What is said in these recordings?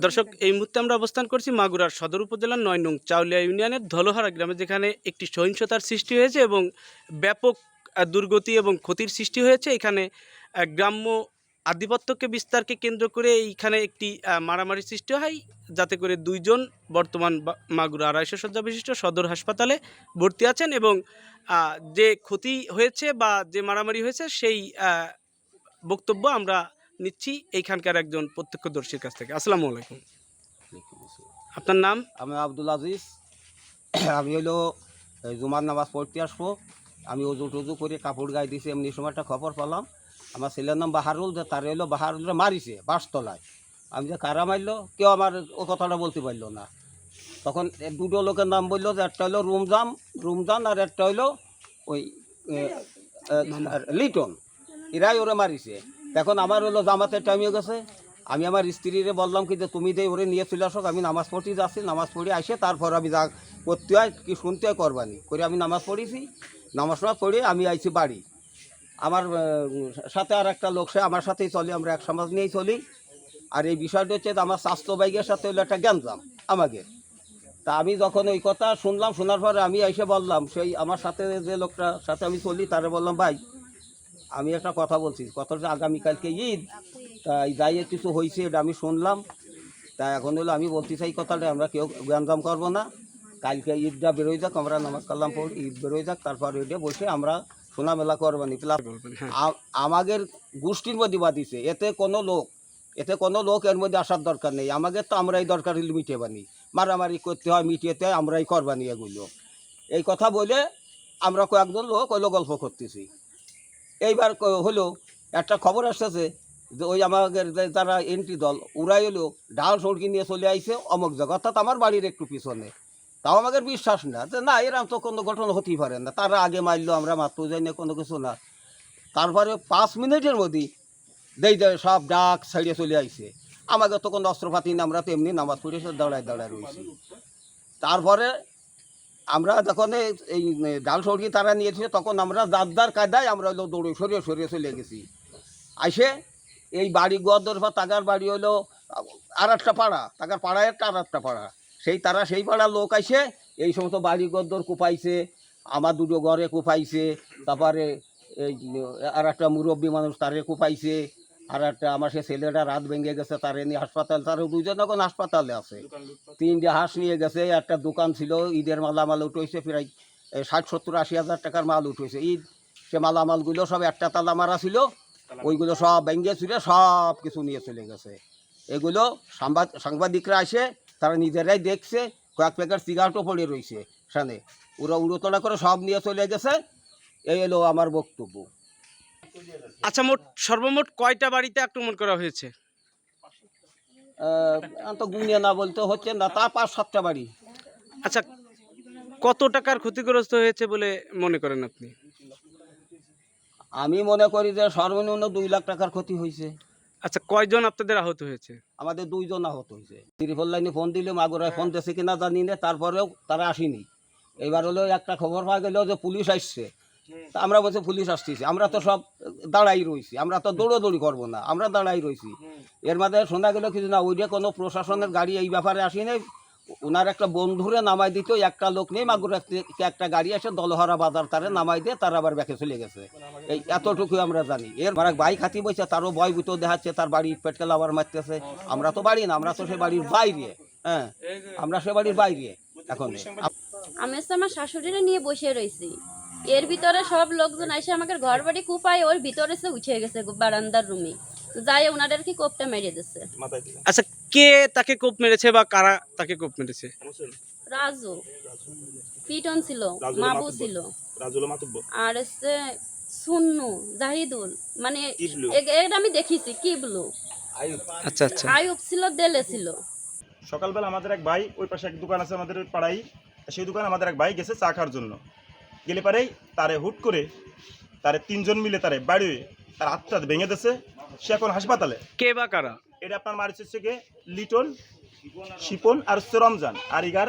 দর্শক, এই মুহূর্তে আমরা অবস্থান করছি মাগুরার সদর উপজেলার নয় নং চাউলিয়া ইউনিয়নের ধলোহারা গ্রামে, যেখানে একটি সহিংসতার সৃষ্টি হয়েছে এবং ব্যাপক দুর্গতি এবং ক্ষতির সৃষ্টি হয়েছে। এখানে গ্রাম্য আধিপত্যকে বিস্তারকে কেন্দ্র করে এইখানে একটি মারামারি সৃষ্টি হয়, যাতে করে দুইজন বর্তমান মাগুরা আড়াইশো শয্যা বিশিষ্ট সদর হাসপাতালে ভর্তি আছেন এবং যে ক্ষতি হয়েছে বা যে মারামারি হয়েছে, সেই বক্তব্য আমরা নিচ্ছি এইখানকার একজন প্রত্যক্ষদর্শীর কাছ থেকে। আসসালামু আলাইকুম। আপনার নাম? আমি আব্দুল আজিজ। আমি হলো জুমার নামাজ পড়তে আসব। আমি উজু টুজু করে কাপড় গায়ে দিয়েছি এমনি সময় একটা খবর পেলাম। আমার ছেলের নাম বাহারুল যে তার হলো বাহারুলরে মারিছে বাসতলায়। আমি যে কারা মারলো কেউ আমার ও কথাটা বলতে পারল না। তখন দুটো লোকের নাম বলল যে একটা হলো রুমজাম রুমজান আর একটা হলো ওই লিটন। এরাই ওরে মারিছে। এখন আমার হলো জামাতের টাইম গেছে। আমি আমার স্ত্রীরে বললাম কি যে, তুমি যে ওরে নিয়ে চলে আসো, আমি নামাজ পড়তে যাচ্ছি, নামাজ পড়ে আসে তারপর আমি যা করতে হয়, কি শুনতে হয় করবানি। করে আমি নামাজ পড়েছি। নামাজ নামাজ পড়ে আমি আইছি বাড়ি। আমার সাথে আর একটা লোক, সে আমার সাথেই চলে, আমরা এক সমাজ নিয়েই চলি। আর এই বিষয়টা হচ্ছে আমার স্বাস্থ্য বাইকের সাথে হলো একটা গ্যাঞ্জাম আমাকে। তা আমি যখন ওই কথা শুনলাম, শোনার পরে আমি এসে বললাম, সেই আমার সাথে যে লোকটা সাথে আমি চলি, তারে বললাম, ভাই আমি একটা কথা বলছি কথাটা আগামীকালকে ঈদ, তাই যাই কিছু হয়েছে এটা আমি শুনলাম। তা এখন হলো আমি বলতে চাই কথাটা, আমরা কেউ গ্যাঞ্জাম করব না। কালকে ঈদটা বেরোয় যাক, আমরা নামাজ কালাম পড়ি, ঈদ বেরোয় যাক, তারপর ঈদে বসে আমরা শোনামেলা করবানি প্লাস আমাদের গোষ্ঠীর মধ্যে বাদিছে এতে কোনো লোক, এতে কোনো লোক এর মধ্যে আসার দরকার নেই। আমাদের তো আমরাই দরকার হলে মিটে বানি, মারামারি করতে হয় মিটিয়েতে আমরাই করবানি এগুলো। এই কথা বলে আমরা কয়েকজন লোক হলো গল্প করতেছি। এইবার হলো, একটা খবর আসতেছে যে ওই আমাদের যারা এন্ট্রি দল, ওরাই হলো ডাল সড়কি নিয়ে চলে আইছে অমুক জায়গা অর্থাৎ আমার বাড়ির একটু পিছনে। তাও আমাদের বিশ্বাস না যে, না, এরকম তো কোনো ঘটনা হতেই পারে না। তারা আগে মারলো, আমরা মাত্র যাই না, কোনো কিছু না। তারপরে পাঁচ মিনিটের মধ্যে দেই দেয় সব ডাক ছাড়িয়ে চলে আইছে। আমাকে তো কোনো অস্ত্রপাতি না, আমরা তো এমনি নামাজ পড়ে দাঁড়ায় দাঁড়ায় রয়েছি তারপরে আমরা যখন এই- ডাল সড়কি তারা নিয়েছে, তখন আমরা দাদার কায়দায় আমরা হলো দৌড়ে সরিয়ে সরিয়ে চলে গেছি। আসে এই বাড়ি গদর বা তাগার বাড়ি হলো আর একটা পাড়া, তাগার পাড়ায় একটা আর একটা পাড়া। সেই তারা সেই পাড়ার লোক আইসে, এই সমস্ত বাড়ি গদ্দর কুপাইছে, আমার দুটো ঘরে কুপাইছে, তারপরে এই, আর একটা মুরব্বী মানুষ তারে কুপাইছে। আর একটা আমার সে ছেলেটা রাত ভেঙে গেছে, তার নিয়ে হাসপাতাল, তার দুজন এখন হাসপাতালে আছে। তিনটে হাঁস নিয়ে গেছে, একটা দোকান ছিল, ঈদের মালামাল উঠেছে প্রায় ষাট, সত্তর, আশি হাজার টাকার মাল উঠেছে। ঈদ সে মালামালগুলো সব একটা তালা মারা ছিল, ওইগুলো সব ভেঙে ছিল সব কিছু নিয়ে চলে গেছে। এগুলো সাংবাদ, সাংবাদিকরা আসে তারা নিজেরাই দেখছে, কয়েক প্যাকেট সিগারেটও পড়ে রয়েছে সেখানে ওরা উড়োতলা করে সব নিয়ে চলে গেছে, এই এলো আমার বক্তব্য। আচ্ছা মোট সর্বমোট কয়টা বাড়িতে আক্রমণ করা হয়েছে? তো গুনিয়ে না বলতে হচ্ছে না তা পাঁচ সাতটা বাড়ি। আচ্ছা কত টাকার ক্ষতিগ্রস্ত হয়েছে বলে মনে করেন আপনি? আমি মনে করি যে সর্বনিম্ন দুই লাখ টাকার ক্ষতি হয়েছে। আচ্ছা কয়জন আপনাদের আহত হয়েছে? আমাদের দুইজন আহত হয়েছে। ত্রিপল লাইনে ফোন দিলে মাগুরায় ফোন দিয়েছে কিনা জানি না তারপরেও তারা আসেনি। এবার হলো একটা খবর পাওয়া গেল যে পুলিশ আসছে। আমরা বলছি পুলিশ আসতেছি। আমরা তো সব দাঁড়াই রয়েছি আমরা তো দৌড়োদৌড়ি করব না। আমরা দাঁড়াই রয়েছি এর মধ্যে শোনা গেল কিছু না ওই কোনো প্রশাসনের গাড়ি এই ব্যাপারে আসেনি। ওনার একটা বন্ধুরে নামাই দিত, একটা লোক নেই, মাগুরা একটা গাড়ি এসে দলহরা বাজার তারে নামাই দিয়ে তার আবার ব্যাকে চলে গেছে। এই এতটুকু আমরা জানি। এর মারা বাইক হাতি বইছে, তারও ভয় ভূত দেখাচ্ছে, তার বাড়ি পেটকেল আবার মারতেছে। আমরা তো বাড়ি না, আমরা তো সে বাড়ির বাইরে। হ্যাঁ আমরা সে বাড়ির বাইরে এখন। আমি আমার শাশুড়িরে নিয়ে বসে রয়েছি এর ভিতরে সব লোকজন এসে আমাকে ঘর বাড়ি কুপায় ওর ভিতরে সে উঠে গেছে বারান্দার রুমে যাই ওনাদেরকে কোপটা মেরে দিচ্ছে আচ্ছা কে তাকে কোপ মেরেছে বা কারা তাকে কোপ মেরেছে? রাজু। পিটন ছিল মাবু ছিল। আর হচ্ছে সুন্নু জাহিদুল। মানে এটা আমি দেখেছি কি বলু আচ্ছা আচ্ছা। আয়ুব ছিল দেলে ছিল। সকালবেলা আমাদের এক ভাই ওই পাশে এক দোকান আছে আমাদের পাড়াই সেই দোকান আমাদের এক ভাই গেছে চা খাওয়ার জন্য। গেলে পারেই তারে হুট করে তারে তিনজন মিলে তারে বাড়ি তার হাতটা ভেঙে দিয়েছে। সে এখন হাসপাতালে। কে বা কারা? এটা আপনার মারিচ হচ্ছে গিয়ে লিটন শিপন আর হচ্ছে রমজান। আর ইগার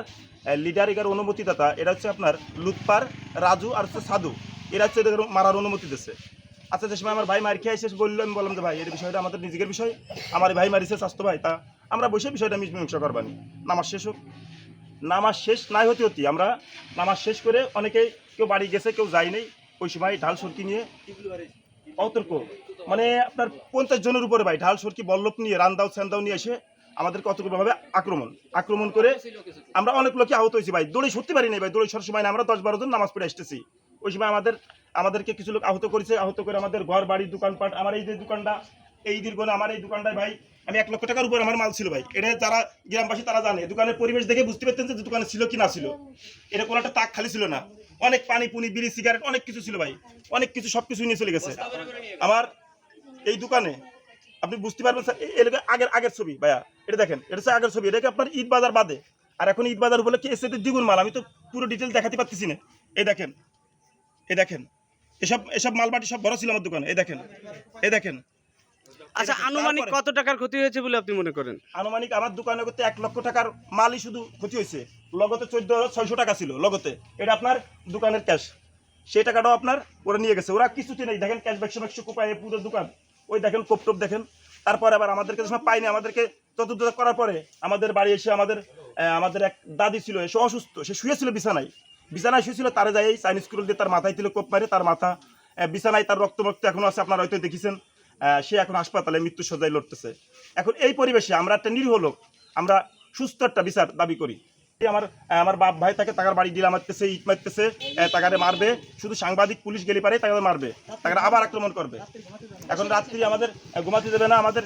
লিডার ইগার অনুমতিদাতা এটা হচ্ছে আপনার লুৎপার রাজু আর হচ্ছে সাধু। এরা হচ্ছে এদের মারার অনুমতি দিচ্ছে আচ্ছা যে সময় আমার ভাই মার খেয়ে এসে বলল আমি বললাম যে ভাই এই বিষয়টা আমাদের নিজের বিষয়। আমার ভাই মারিছে স্বাস্থ্য ভাই তা আমরা বসে বিষয়টা মীমাংসা করবানি। নামাজ শেষ হোক। নামাজ শেষ নাই হতে হতে আমরা নামাজ শেষ করে অনেকেই কেউ বাড়ি গেছে, কেউ যায় নাই, ওই সময় ঢাল সরকি নিয়ে অতর্ক। মানে আপনার পঞ্চাশ জনের উপরে ভাই, ঢাল সরকি বল্লভ নিয়ে, রান্দাও, স্যান্দাও নিয়ে এসে আমাদেরকে অতর্কভাবে আক্রমণ আক্রমণ করে আমরা অনেক লোকে আহত হয়েছি ভাই। দৌড়ে সরতে পারি নাই ভাই, দৌড়ে সরার সময় আমরা দশ বারো জন নামাজ পড়ে আসতেছি। ওই সময় আমাদের, আমাদেরকে কিছু লোক আহত করেছে, আহত করে আমাদের ঘর, বাড়ি, দোকানপাট, আমার এই যে দোকানটা এই দীর্ঘ আমার, এই দোকানটায় ভাই, আমি এক লক্ষ টাকার উপর আমার মাল ছিল ভাই। এটা যারা গ্রামবাসী তারা জানে। দোকানের পরিবেশ দেখে বুঝতে পারতেন যে দোকানে ছিল কি না ছিল। এটা কোনো একটা তাক খালি ছিল না। অনেক পানি পুনি, বিড়ি, সিগারেট, অনেক কিছু ছিল ভাই। অনেক কিছু, সব কিছু নিয়ে চলে গেছে। আমার এই দোকানে, আপনি বুঝতে পারবেন স্যার এলাকা আগের আগের ছবি, ভাইয়া। এটা দেখেন, এটা আগের ছবি। এটাকে আপনার ঈদ বাজার বাদে। আর এখন ঈদ বাজার বলে কি এসে দ্বিগুণ মাল। আমি তো পুরো ডিটেল দেখাতে পারতেছি না। এই দেখেন এই দেখেন, এসব এসব মালবাটি সব ভরা ছিল আমার দোকানে। এই দেখেন এই দেখেন। আচ্ছা আনুমানিক কত টাকার ক্ষতি হয়েছে বলে আপনি মনে করেন? আনুমানিক আমার দোকানে করতে এক লক্ষ টাকার মালই শুধু ক্ষতি হয়েছে। লগতে চোদ্দ ছয়শো টাকা ছিল লগতে। এটা আপনার দোকানের ক্যাশ। সেই টাকাটাও আপনার ওরা নিয়ে গেছে। ওরা কিছুতে নেই। দেখেন ক্যাশ ব্যাকশো ব্যাকশো কোপায় পুরো দোকান। ওই দেখেন কোপটোপ দেখেন। তারপরে আবার আমাদেরকে যখন পাইনি। আমাদেরকে চতুর্থ করার পরে আমাদের বাড়ি এসে আমাদের আমাদের এক দাদি ছিল সে অসুস্থ। সে শুয়েছিল বিছানায়। বিছানায় শুয়েছিল তারে যাই চাইনিজ স্কুল দিয়ে তার মাথায় ছিল কোপ মারে তার মাথা বিছানায় তার রক্ত রক্ত এখনও আছে। আপনারা হয়তো দেখেছেন। সে এখন হাসপাতালে মৃত্যু সজ্জায় লড়তেছে। এখন এই পরিবেশে আমরা একটা নিরীহ লোক আমরা সুস্থ একটা বিচার দাবি করি। আমার আমার বাপ ভাই তাকে তাকার বাড়ি ডিলা মারতেছে ইট মারতেছে তাকারে মারবে। শুধু সাংবাদিক পুলিশ গেলে পারে তাকে মারবে। তাকে আবার আক্রমণ করবে। এখন রাত্রি আমাদের ঘুমাতে দেবে না আমাদের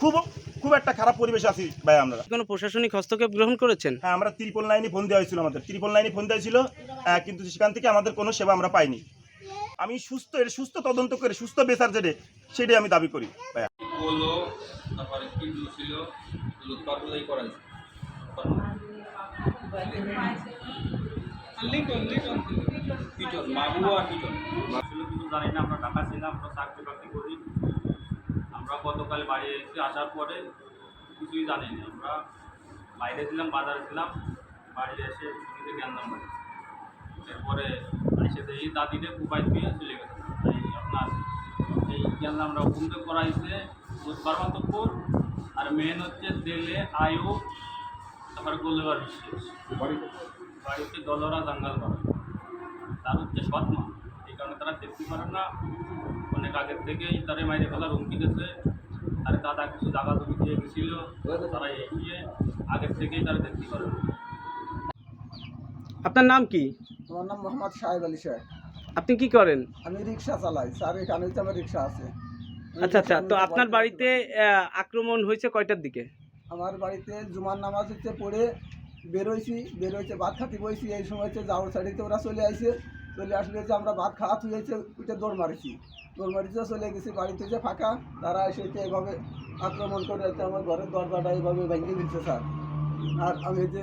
খুব খুব একটা খারাপ পরিবেশ আছি ভাই আমরা। কোনো প্রশাসনিক হস্তক্ষেপ গ্রহণ করেছেন? হ্যাঁ আমরা ত্রিপল লাইনে ফোন দেওয়া হয়েছিল আমাদের। ত্রিপল লাইনে ফোন দেওয়া হয়েছিল আহ, কিন্তু সেখান থেকে আমাদের কোনো সেবা আমরা পাইনি। আমি সুস্থ, এর সুস্থ তদন্ত করে, সুস্থ বেসার যেটা, সেটাই আমি দাবি করি। হলো তারপরে কিডনি ছিল লুৎপাটগুলোই করাইছে পিটন মাগু আর পিটন আসলে কিছু জানি না, আমরা ঢাকা ছিলাম, আমরা চাকরি বাকরি করি। আমরা গতকাল বাড়ি এসে আসার পরে কিছুই জানি না, আমরা বাইরে ছিলাম, বাজারে ছিলাম, বাড়ি এসে ছুটিতে এরপরে এসে এই দাদিরে উপায় দিয়ে চলে গেছে। এই আপনার এই জ্ঞানদামটা হুকুমতে করাইছে বুধবার মাতব্বর আর মেন হচ্ছে দেলে আয়ু তারপরে গোলেবার বিশেষ বাড়ি হচ্ছে দলরা জাঙ্গাল পাড়া তার হচ্ছে সৎমা। এই কারণে তারা দেখতে পারে না। অনেক আগের থেকেই তারে মাইরে ফেলার হুমকি দিয়েছে। আর দাদা কিছু জায়গা জমি দিয়ে গেছিল তারা এগিয়ে আগের থেকেই তারা দেখতে পারে না আপনার নাম কি? আমার নাম মোহাম্মদ সাহেব আলী শেখ। আপনি কি করেন? আমি রিক্সা চালাই স্যার এখানে আমার রিক্সা আছে। আচ্ছা আচ্ছা তো আপনার বাড়িতে আক্রমণ হয়েছে কয়টার দিকে? আমার বাড়িতে জুমার নামাজ হচ্ছে পড়ে বেরোইছি বেরোইছে ভাত খাতে বইছি এই সময় হচ্ছে যাওয়ার সাইডে ওরা চলে আসছে চলে আসলে হচ্ছে আমরা ভাত খাওয়া হয়েছে উঠে দৌড় মারিছি। দৌড় মারিতে চলে গেছি বাড়িতে যে ফাঁকা তারা এসে হচ্ছে এভাবে আক্রমণ করে হচ্ছে আমার ঘরের দরজাটা এইভাবে ভেঙে দিচ্ছে স্যার। আর আমি যে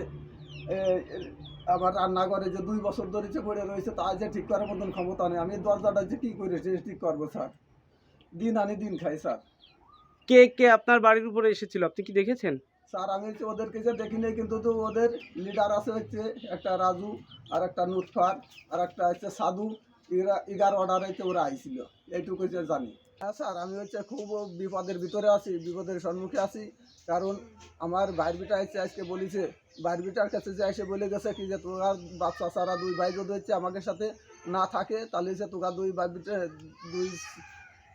আমার রান্নাঘরে যে দুই বছর ধরে যে পড়ে রয়েছে তা যে ঠিক করার মতন ক্ষমতা নেই। আমি দরজাটা যে কী করে ঠিক করব স্যার? দিন আনি দিন খাই স্যার। কে কে আপনার বাড়ির উপরে এসেছিল? আপনি কি দেখেছেন? স্যার আমি হচ্ছে ওদেরকে যে দেখিনি কিন্তু তো ওদের লিডার আছে হচ্ছে একটা রাজু আর একটা নুৎফার আর একটা হচ্ছে সাধু। এরা এগারো অর্ডার হচ্ছে ওরা আইছিল। এইটুকু যে জানি। হ্যাঁ স্যার আমি হচ্ছে খুব বিপদের ভিতরে আছি বিপদের সম্মুখে আছি কারণ আমার ভাইয়ের বিটা এসে আজকে বলেছে ভাইয়ের বিটার কাছে যে এসে বলে গেছে কি যে তোর বাচ্চা সারা দুই ভাই যদি হচ্ছে আমাকে সাথে না থাকে তাহলে হচ্ছে তোরা দুই বাপ বিটা দুই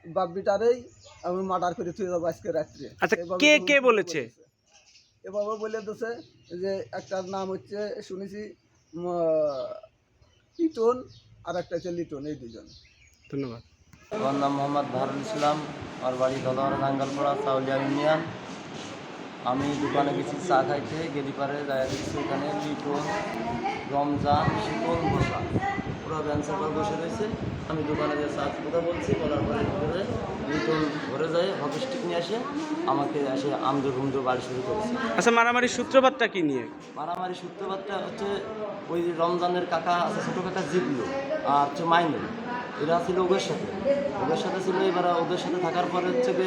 বাপ বিটারেই আমি মার্ডার করে থুয়ে যাব আজকে রাত্রে। আচ্ছা, কে কে বলেছে? এভাবে বলে দিছে যে একটার নাম হচ্ছে শুনেছি ইটন আর একটা হচ্ছে লিটন এই দুজন। ধন্যবাদ। আমার নাম মোহাম্মদ ভারুল ইসলাম। আমার বাড়ি দলওয়ার নাঙ্গলপাড়া চাউলিয়া ইউনিয়ন। আমি দোকানে গেছি চা খাইতে গেলি পারে যায় দেখছি এখানে লিটন রমজান শিকল বসা। পুরো ব্যান্সার পর বসে রয়েছে। আমি দোকানে যে চা কথা বলছি বলার পরে ধরে লিটন ঘরে যায় হকি স্টিক নিয়ে আসে আমাকে এসে আমদো ঘুমদো বাড়ি শুরু করেছে। আচ্ছা মারামারির সূত্রপাতটা কি নিয়ে? মারামারি সূত্রপাতটা হচ্ছে ওই যে রমজানের কাকা আছে ছোটো কাকা জিবলু আর হচ্ছে মাইনুল। এরা ছিল ওদের সাথে। ওদের সাথে ছিল এবার ওদের সাথে থাকার পরে হচ্ছে যে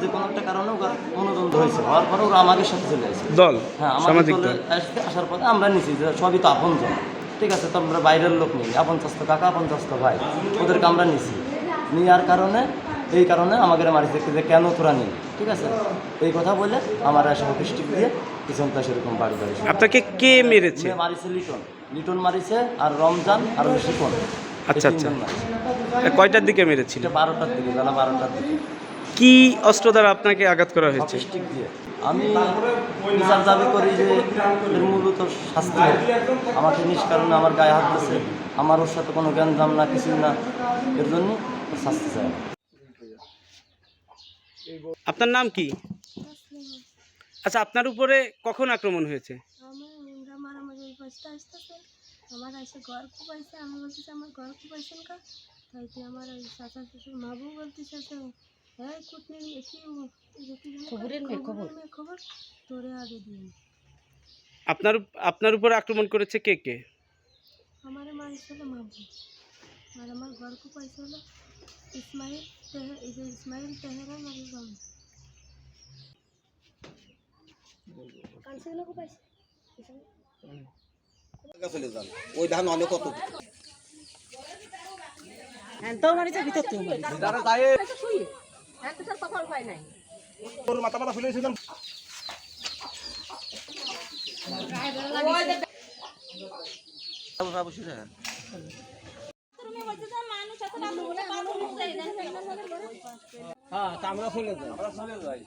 যে কোনো একটা কারণে ওরা অনুদ্বন্দ্ব হয়েছে। হওয়ার পরে ওরা আমাদের সাথে চলে আসে। দল? হ্যাঁ আমাদের দলে দল? আসতে আসার পরে আমরা নিছি যে সবই তো আপন জন ঠিক আছে তো আমরা বাইরের লোক নেই। আপন চাস্ত কাকা আপন চাস্ত ভাই। ওদেরকে আমরা নিছি। নেওয়ার কারণে এই কারণে আমাকে মারিছে যে কেন তোরা নিলি ঠিক আছে? এই কথা বলে আমার এসে হকিস্টিক দিয়ে পিছনটা সেরকম বাড়ি বাড়ি আপনাকে কে মেরেছে? মারিছে লিটন। লিটন মারিছে আর রমজান আর শিপন আচ্ছা, আচ্ছা। কয়টার দিকে মেরেছিল? বারোটার দিকে বেলা বারোটার দিকে। কি অস্ত্র দ্বারা আপনাকে আঘাত করা হয়েছে? আমি বিচার দাবি করি যে এর মূলত শাস্তি। আমাকে নিষ্কারণে আমার গায়ে হাত দিচ্ছে আমার ওর সাথে কোনো জ্ঞানজাম না কিছু না। এর জন্য শাস্তি চাই। আপনার নাম কি? আচ্ছা আপনার উপরে কখন আক্রমণ হয়েছে? আমার এসে ঘর কুপাইছে আমি বলতেছি আমার ঘর কুপাইছেন কা তাইতে আমার ওই চাচা শ্বশুর মাবু বলতেছে যে, এই কুটনি কি খবরের মেয়ে খবর? তোরে আগে দিন আপনার আপনার উপরে আক্রমণ করেছে কে কে? আমার মারিছিল মাবু। আর আমার ঘর কুপাইছে হলো ইসমাইল তেহ এই যে ইসমাইল তেহরান আর রম কানসিগুলো কুপাইছে চলে যান ওই ধান অনেক কত তোর মাথা মাথা ফুলে হ্যাঁ আমরা চলে যাই।